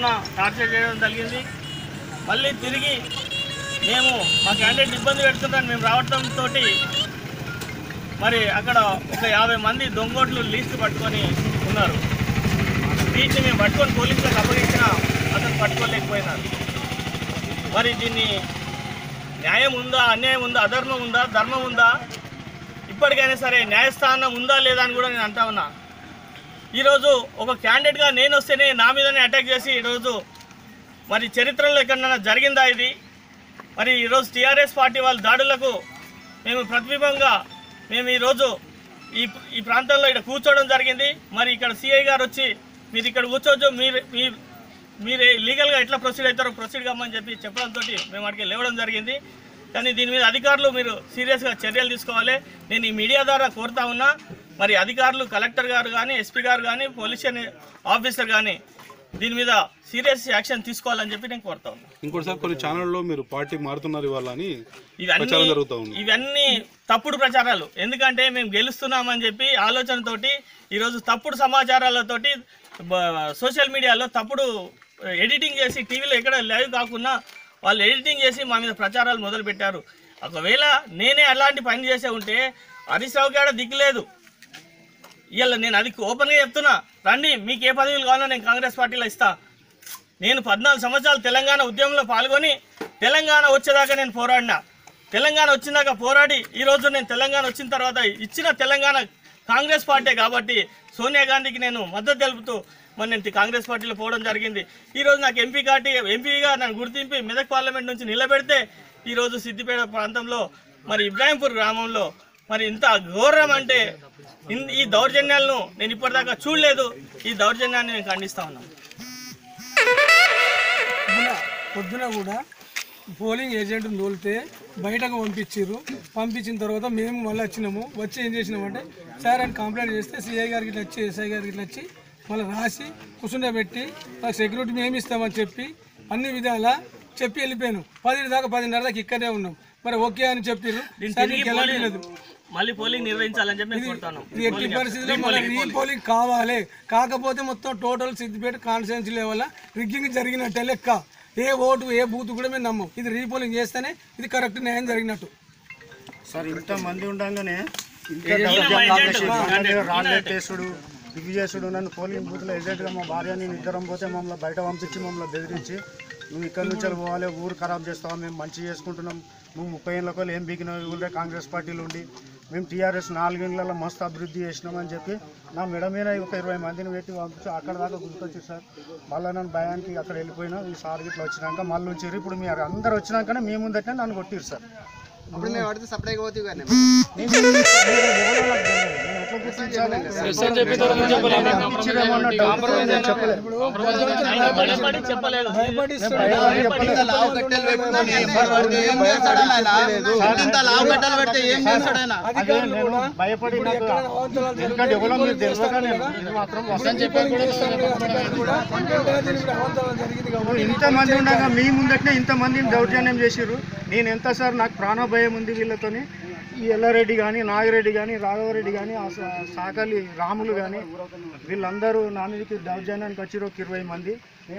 పొద్దున టార్చర్ చేయడం జరిగింది. మళ్ళీ తిరిగి మేము మా క్యాండిడేట్ ఇబ్బంది పెడుతుందని మేము రావడంతో మరి అక్కడ ఒక యాభై మంది దొంగోట్లు లీస్ట్ పట్టుకొని ఉన్నారు. వీటిని మేము పట్టుకొని పోలీసులకు అప్పగించిన అతను పట్టుకోలేకపోయినారు. మరి దీన్ని న్యాయం ఉందా అన్యాయం ఉందా అధర్మం ఉందా ధర్మం ఉందా? ఇప్పటికైనా సరే న్యాయస్థానం ఉందా లేదా అని కూడా నేను అంటా ఉన్నా. ఈరోజు ఒక క్యాండిడేట్గా నేను వస్తేనే నా మీదనే అటాక్ చేసి ఈరోజు మరి చరిత్రలో ఎక్కడన్నా జరిగిందా ఇది? మరి ఈరోజు టీఆర్ఎస్ పార్టీ వాళ్ళ దాడులకు మేము ప్రతిబింబంగా మేము ఈరోజు ఈ ఈ ప్రాంతంలో ఇక్కడ కూర్చోవడం జరిగింది. మరి ఇక్కడ సిఐ గారు వచ్చి మీరు ఇక్కడ కూర్చోవచ్చు మీరు మీ మీరు లీగల్గా ఎట్లా ప్రొసీడ్ అవుతారో ప్రొసీడ్ కమ్మని చెప్పి చెప్పడంతో మేము అక్కడికి లేవడం జరిగింది. కానీ దీని మీద అధికారులు మీరు సీరియస్గా చర్యలు తీసుకోవాలి. నేను ఈ మీడియా ద్వారా కోరుతా ఉన్నా. మరి అధికారులు కలెక్టర్ గారు కానీ ఎస్పీ గారు కానీ పోలీస్ ఆఫీసర్ కానీ దీని మీద సీరియస్ యాక్షన్ తీసుకోవాలని చెప్పి నేను కోరుతా ఉన్నా. ఇంకోటిసారి కొన్ని ఛానల్లో మీరు పార్టీ మారుతున్నారు ఇవాళ అని ఇవన్నీ తప్పుడు ప్రచారాలు. ఎందుకంటే మేము గెలుస్తున్నామని చెప్పి ఆలోచనతోటి ఈరోజు తప్పుడు సమాచారాలతోటి సోషల్ మీడియాలో తప్పుడు ఎడిటింగ్ చేసి టీవీలో ఎక్కడ లైవ్ కాకుండా వాళ్ళు ఎడిటింగ్ చేసి మా మీద ప్రచారాలు మొదలు పెట్టారు ఒకవేళ నేనే అలాంటి పని చేసే ఉంటే హరీష్ రావు కాడ దిక్కులేదు ఇవాళ నేను అది ఓపెన్గా చెప్తున్నా. రండి మీకు ఏ పదవులు కావాలో నేను కాంగ్రెస్ పార్టీలో ఇస్తా. నేను పద్నాలుగు సంవత్సరాలు తెలంగాణ ఉద్యమంలో పాల్గొని తెలంగాణ వచ్చేదాకా నేను పోరాడినా. తెలంగాణ వచ్చినాక పోరాడి ఈరోజు నేను తెలంగాణ వచ్చిన తర్వాత ఇచ్చిన తెలంగాణ కాంగ్రెస్ పార్టీ కాబట్టి సోనియా గాంధీకి నేను మద్దతు తెలుపుతూ మరి నేను కాంగ్రెస్ పార్టీలో పోవడం జరిగింది. ఈరోజు నాకు ఎంపీ కాటి ఎంపీగా నన్ను గుర్తింపి మెదక్ పార్లమెంట్ నుంచి నిలబెడితే ఈరోజు సిద్దిపేట ప్రాంతంలో మరి ఇబ్రాహింపూర్ గ్రామంలో మరి ఇంత ఘోరం అంటే ఈ దౌర్జన్యాలను నేను ఇప్పటిదాకా చూడలేదు. ఈ దౌర్జన్యాన్ని నేను ఖండిస్తా ఉన్నాం పొద్దున కూడా పోలింగ్ ఏజెంట్ తోలితే బయటకు పంపించారు పంపించిన తర్వాత మేము మళ్ళీ వచ్చినాము. వచ్చి ఏం చేసినామంటే సార్ అని కంప్లైంట్ చేస్తే సిఐ గారికి ఇట్లా వచ్చి ఎస్ఐ గారికి ఇట్లా వచ్చి మళ్ళీ రాసి కూర్చుండే పెట్టి నాకు సెక్యూరిటీ మేము ఇస్తామని చెప్పి అన్ని విధాలా చెప్పి వెళ్ళిపోయాను. పది దాకా పదిన్నర దాకా ఇక్కడే ఉన్నాం. మరి ఓకే అని చెప్పారు పోలింగ్ మళ్ళీ పోలింగ్ నిర్వహించాలని చెప్పి ఇది ఎట్టి పరిస్థితుల్లో మన రీపోలింగ్ కావాలి. కాకపోతే మొత్తం total Siddipet constituency level rigging జరిగినట్టే లెక్క. ఏ ఓటు ఏ బూత్ కూడా మేము నమ్మం. ఇది రీపోలింగ్ చేస్తేనే ఇది కరెక్ట్ న్యాయం జరిగినట్టు. సార్ ఇంత మంది ఉండగానే చేసుడు నన్ను పోలింగ్ బూత్లో ఏజెంట్గా మా భార్య నేను ఇద్దరం పోతే మమ్మల్ని బయట పంపించి మమ్మల్ని బెదిరించి నువ్వు ఇక్కడి నుంచి పోవాలి ఊరు ఖరాబ్ చేస్తావా మేము మంచి చేసుకుంటున్నాం. నువ్వు ముప్పై ఏళ్ళ ఏం బీకినావు? ఊళ్ళో కాంగ్రెస్ పార్టీలు ఉండి. మేము టీఆర్ఎస్ నాలుగేళ్ళలో మస్తు అభివృద్ధి చేసినామని చెప్పి నా మెడ మీద ఒక ఇరవై మందిని పెట్టి పంపించి. అక్కడ దాకా గుర్తొచ్చి సార్. మళ్ళీ నన్ను భయానికి అక్కడ వెళ్ళిపోయినా ఈ సార్ ఇట్లా వచ్చినాక మళ్ళీ వచ్చారు. ఇప్పుడు మీరు అందరు వచ్చినాకనే మీ ముందటనే నన్ను కొట్టిరు సార్. అప్పుడు మేము సప్లై పోతే ఇంత భయపడి ఎందుకంటే ఎవరో మీరు తెలియక నేను మాత్రం ఇంతమంది ఉండగా మీ ముందటనే ఇంతమందిని దౌర్జన్యం చేసిర్రు. నేను ఎంత సార్ నాకు ప్రాణభయం ఉంది వీళ్ళతోని. ఈ ఎల్లారెడ్డి కానీ నాగిరెడ్డి కానీ రాఘవరెడ్డి కానీ ఆ సాకలి రాములు కానీ వీళ్ళందరూ నా మీదకి దౌర్జన్యానికి వచ్చిర్రు ఒక ఇరవై మంది.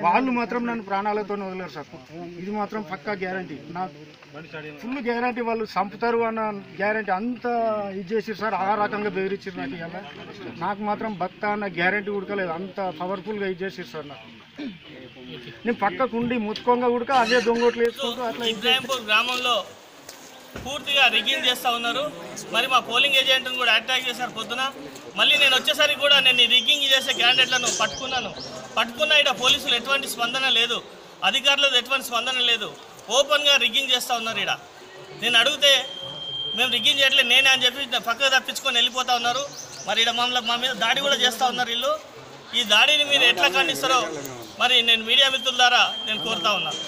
వాళ్ళు మాత్రం నన్ను ప్రాణాలతో వదిలేరు సార్. ఇది మాత్రం పక్కా గ్యారంటీ. నాకు ఫుల్ గ్యారంటీ వాళ్ళు చంపుతారు అన్న గ్యారంటీ. అంత ఇది చేసారు సార్. ఆ రకంగా బెదిరించారు నాకు ఇలా నాకు మాత్రం భక్త అన్న గ్యారంటీ ఉడకలేదు. అంత పవర్ఫుల్గా ఇది చేసిర్రు సార్ నాకు. నేను పక్కకు ఉండి ముత్తుకోంగా ఉడక అదే దొంగోట్లు వేసుకుంటూ అట్లా గ్రామంలో పూర్తిగా రిగ్గింగ్ చేస్తూ ఉన్నారు. మరి మా పోలింగ్ ఏజెంట్ని కూడా అటాక్ చేశారు పొద్దున. మళ్ళీ నేను వచ్చేసరికి కూడా నేను రిగ్గింగ్ చేసే క్యాండిడేట్లను పట్టుకున్నాను. పట్టుకున్న ఇక్కడ పోలీసులు ఎటువంటి స్పందన లేదు. అధికారులది ఎటువంటి స్పందన లేదు. ఓపెన్గా రిగ్గింగ్ చేస్తూ ఉన్నారు ఇక్కడ నేను అడిగితే మేము రిగ్గింగ్ చేయట్లేదు నేనే అని చెప్పి పక్కకు తప్పించుకొని వెళ్ళిపోతా ఉన్నారు. మరి ఇక్కడ మమ్మల్ని మా మీద దాడి కూడా చేస్తూ ఉన్నారు వీళ్ళు. ఈ దాడిని మీరు ఎట్లా ఖండిస్తారో మరి నేను మీడియా మిత్రుల ద్వారా నేను కోరుతా ఉన్నాను